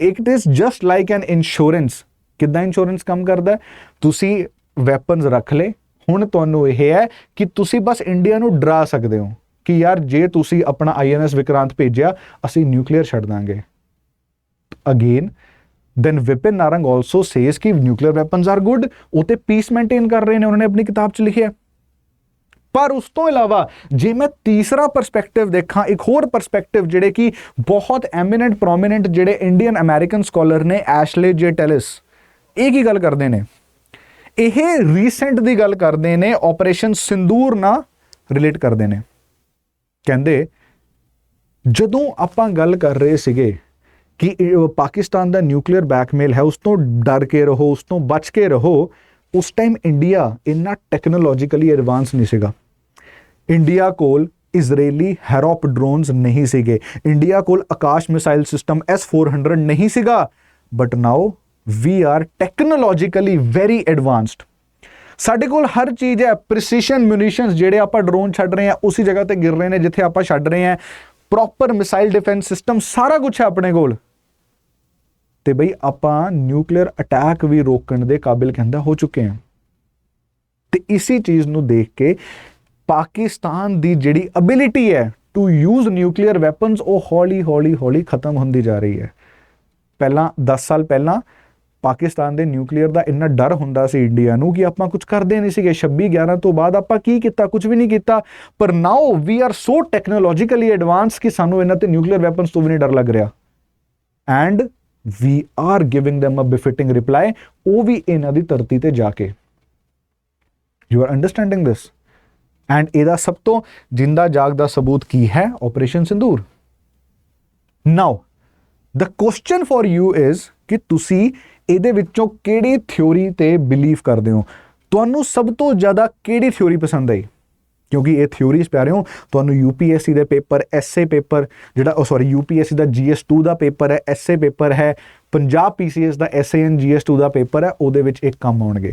it is just like an insurance ਕਿੱਦਾਂ ਇੰਸ਼ੋਰੈਂਸ ਕੰਮ ਕਰਦਾ ਤੁਸੀਂ ਵੈਪਨਸ ਰੱਖ ਲਏ, ਹੁਣ ਤੁਹਾਨੂੰ ਇਹ ਹੈ ਕਿ ਤੁਸੀਂ ਬਸ ਇੰਡੀਆ ਨੂੰ ਡਰਾ ਸਕਦੇ ਹੋ। ਕਿ ਯਾਰ ਜੇ ਤੁਸੀਂ ਆਪਣਾ ਆਈਐਨਐਸ ਵਿਕਰਾਂਤ ਭੇਜਿਆ, ਅਸੀਂ ਨਿਊਕਲੀਅਰ ਛੱਡ ਦਾਂਗੇ। Again then Vipin Narang also says ਕਿ ਨਿਊਕਲੀਅਰ ਵੈਪਨਸ ਆਰ ਗੁੱਡ ਉਹ ਤੇ ਪੀਸ ਮੇਨਟੇਨ ਕਰ ਰਹੇ ਨੇ, ਉਹਨਾਂ ਨੇ ਆਪਣੀ ਕਿਤਾਬ 'ਚ ਲਿਖਿਆ। ਪਰ ਉਸ ਤੋਂ ਇਲਾਵਾ, ਜੇ ਮੈਂ ਤੀਸਰਾ ਪਰਸਪੈਕਟਿਵ ਦੇਖਾਂ, ਇੱਕ ਹੋਰ ਪਰਸਪੈਕਟਿਵ ਜਿਹੜੇ ਕਿ ਬਹੁਤ ਐਮੀਨੈਂਟ ਪ੍ਰੋਮੀਨੈਂਟ ਜਿਹੜੇ ਇੰਡੀਅਨ ਅਮਰੀਕਨ ਸਕਾਲਰ ਨੇ ਐਸ਼ਲੇ ਜੇ ਟੈਲਿਸ ਇਹ ਕੀ ਗੱਲ ਕਰਦੇ ਨੇ? ਇਹ ਰੀਸੈਂਟ ਦੀ ਗੱਲ ਕਰਦੇ ਨੇ ਆਪਰੇਸ਼ਨ ਸਿੰਦੂਰ ਨਾਲ ਰਿਲੇਟ ਕਰਦੇ ਨੇ। ਕਹਿੰਦੇ, ਜਦੋਂ ਆਪਾਂ ਗੱਲ ਕਰ ਰਹੇ ਸੀਗੇ ਕਿ ਪਾਕਿਸਤਾਨ ਦਾ ਨਿਊਕਲੀਅਰ ਬੈਕਮੇਲ ਹੈ, ਉਸ ਤੋਂ ਡਰ ਕੇ ਰਹੋ, ਉਸ ਤੋਂ ਬਚ ਕੇ ਰਹੋ, ਉਸ ਟਾਈਮ ਇੰਡੀਆ ਇੰਨਾ ਟੈਕਨੋਲੋਜੀਕਲੀ ਐਡਵਾਂਸ ਨਹੀਂ ਸੀਗਾ। ਇੰਡੀਆ ਕੋਲ ਇਜ਼ਰਾਈਲੀ ਹੈਰੋਪ ਡਰੋਨਸ ਨਹੀਂ ਸੀਗੇ। ਇੰਡੀਆ ਕੋਲ ਆਕਾਸ਼ ਮਿਸਾਈਲ ਸਿਸਟਮ S400 ਨਹੀਂ ਸੀਗਾ। But now we are technologically very advanced ਸਾਡੇ ਕੋਲ ਹਰ ਚੀਜ਼ ਹੈ ਪ੍ਰੀਸੀਸ਼ਨ ਮਿਊਨੀਸ਼ਨਸ ਜਿਹੜੇ ਆਪਾਂ ਡਰੋਨ ਛੱਡ ਰਹੇ ਹਾਂ, ਉਸੇ ਜਗ੍ਹਾ ਤੇ ਗਿਰ ਰਹੇ ਨੇ ਜਿੱਥੇ ਆਪਾਂ ਛੱਡ ਰਹੇ ਹਾਂ। ਪ੍ਰੋਪਰ ਮਿਸਾਈਲ ਡਿਫੈਂਸ ਸਿਸਟਮ ਸਾਰਾ ਕੁਝ ਹੈ ਆਪਣੇ ਕੋਲ। ਤੇ ਬਈ ਆਪਾਂ ਨਿਊਕਲੀਅਰ ਅਟੈਕ ਵੀ ਰੋਕਣ ਦੇ ਕਾਬਿਲ ਕਹਿੰਦਾ ਹੋ ਚੁੱਕੇ ਹਾਂ। ਤੇ ਇਸੇ ਚੀਜ਼ ਨੂੰ ਦੇਖ ਕੇ ਪਾਕਿਸਤਾਨ ਦੀ ਜਿਹੜੀ ਅਬਿਲਿਟੀ ਹੈ ਟੂ ਯੂਜ਼ ਨਿਊਕਲੀਅਰ ਵੈਪਨਸ ਉਹ ਹੌਲੀ ਹੌਲੀ ਹੌਲੀ ਖਤਮ ਹੁੰਦੀ ਜਾ ਰਹੀ ਹੈ। ਪਹਿਲਾਂ 10 ਸਾਲ ਪਹਿਲਾਂ ਪਾਕਿਸਤਾਨ ਦੇ ਨਿਊਕਲੀਅਰ ਦਾ ਇੰਨਾ ਡਰ ਹੁੰਦਾ ਸੀ ਇੰਡੀਆ ਨੂੰ ਕਿ ਆਪਾਂ ਕੁਝ ਕਰਦੇ ਨਹੀਂ ਸੀਗੇ। 26 11 ਤੋਂ ਬਾਅਦ ਆਪਾਂ ਕੀ ਕੀਤਾ ਕੁਝ ਵੀ ਨਹੀਂ ਕੀਤਾ। ਪਰ ਨਾਓ ਵੀ ਆਰ ਸੋ ਟੈਕਨੋਲੋਜੀਕਲੀ ਐਡਵਾਂਸ ਕਿ ਸਾਨੂੰ ਇਹਨਾਂ ਤੇ ਨਿਊਕਲੀਅਰ ਵੈਪਨਸ ਤੋਂ ਵੀ ਨਹੀਂ ਡਰ ਲੱਗ ਰਿਹਾ। And we are giving them a befitting reply ਉਹ ਵੀ ਇਹਨਾਂ ਦੀ ਧਰਤੀ ਤੇ ਜਾ ਕੇ। You are understanding this and ਇਹਦਾ ਸਭ ਤੋਂ ਜਿੰਦਾ ਜਾਗਦਾ ਸਬੂਤ ਕੀ ਹੈ? Operation Sindoor now the question for you is ਕਿ ਤੁਸੀਂ ਇਹਦੇ ਵਿੱਚੋਂ ਕਿਹੜੀ ਥਿਉਰੀ ਤੇ ਬਿਲੀਵ ਕਰਦੇ ਹੋ? ਤੁਹਾਨੂੰ ਸਭ ਤੋਂ ਜ਼ਿਆਦਾ ਕਿਹੜੀ ਥਿਉਰੀ ਪਸੰਦ ਆਈ? ਕਿਉਂਕਿ ਇਹ ਥਿਉਰੀਜ਼ ਹੋ। ਤੁਹਾਨੂੰ ਯੂਪੀਐਸਸੀ ਦੇ ਪੇਪਰ ਐਸਏ ਪੇਪਰ, ਜਿਹੜਾ ਉਹ ਸੌਰੀ ਯੂਪੀਐਸਸੀ ਦਾ ਜੀਐਸ2 ਦਾ ਪੇਪਰ ਹੈ ਐਸਏ ਪੇਪਰ ਹੈ ਪੰਜਾਬ ਪੀਸੀਐਸ ਦਾ ਐਸਏਐਨ ਜੀਐਸ2 ਦਾ ਪੇਪਰ ਹੈ, ਉਹਦੇ ਵਿੱਚ ਇੱਕ ਕੰਮ ਆਉਣਗੇ।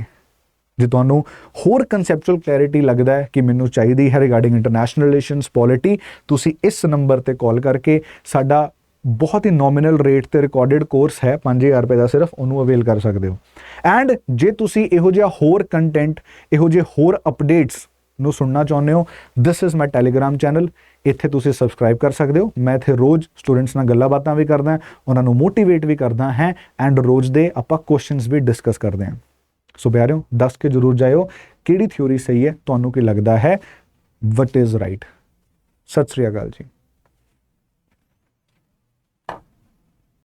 ਜੇ ਤੁਹਾਨੂੰ ਹੋਰ ਕਨਸੈਪਚੁਅਲ ਕਲੈਰਿਟੀ ਲੱਗਦਾ ਹੈ ਕਿ ਮੈਨੂੰ ਚਾਹੀਦੀ ਹੈ ਰਿਗਾਰਡਿੰਗ ਇੰਟਰਨੈਸ਼ਨਲ ਰਿਲੇਸ਼ਨਸ ਪੋਲਿਟੀ ਤੁਸੀਂ ਇਸ ਨੰਬਰ ਤੇ ਕਾਲ ਕਰਕੇ ਸਾਡਾ ਬਹੁਤ ਹੀ ਨੋਮੀਨਲ ਰੇਟ ਤੇ ਰਿਕਾਰਡਡ ਕੋਰਸ ਹੈ 5000 ਰੁਪਏ ਦਾ ਸਿਰਫ, ਉਹਨੂੰ ਅਵੇਲ ਕਰ ਸਕਦੇ ਹੋ। ਐਂਡ ਜੇ ਤੁਸੀਂ ਇਹੋ ਜਿਹਾ ਹੋਰ ਕੰਟੈਂਟ ਇਹੋ ਜਿਹੇ ਹੋਰ ਅਪਡੇਟਸ ਨੂੰ ਸੁਣਨਾ ਚਾਹੁੰਦੇ ਹੋ this is my Telegram channel ਇੱਥੇ ਤੁਸੀਂ ਸਬਸਕ੍ਰਾਈਬ ਕਰ ਸਕਦੇ ਹੋ। ਮੈਂ ਇੱਥੇ ਰੋਜ਼ ਸਟੂਡੈਂਟਸ ਨਾਲ ਗੱਲਾਂ ਬਾਤਾਂ ਵੀ ਕਰਦਾ, ਉਹਨਾਂ ਨੂੰ ਮੋਟੀਵੇਟ ਵੀ ਕਰਦਾ ਹੈ ਐਂਡ ਰੋਜ਼ ਦੇ ਆਪਾਂ ਕੁਐਸਚਨਸ ਵੀ ਡਿਸਕਸ ਕਰਦੇ ਹਾਂ। ਸੋ ਪਿਆਰਿਓ, ਦੱਸ ਕੇ ਜਰੂਰ ਜਾਇਓ, ਕਿਹੜੀ ਥਿਉਰੀ ਸਹੀ ਹੈ, ਤੁਹਾਨੂੰ ਕੀ ਲੱਗਦਾ ਹੈ what is right Sat Sri ਅਕਾਲ ਜੀ।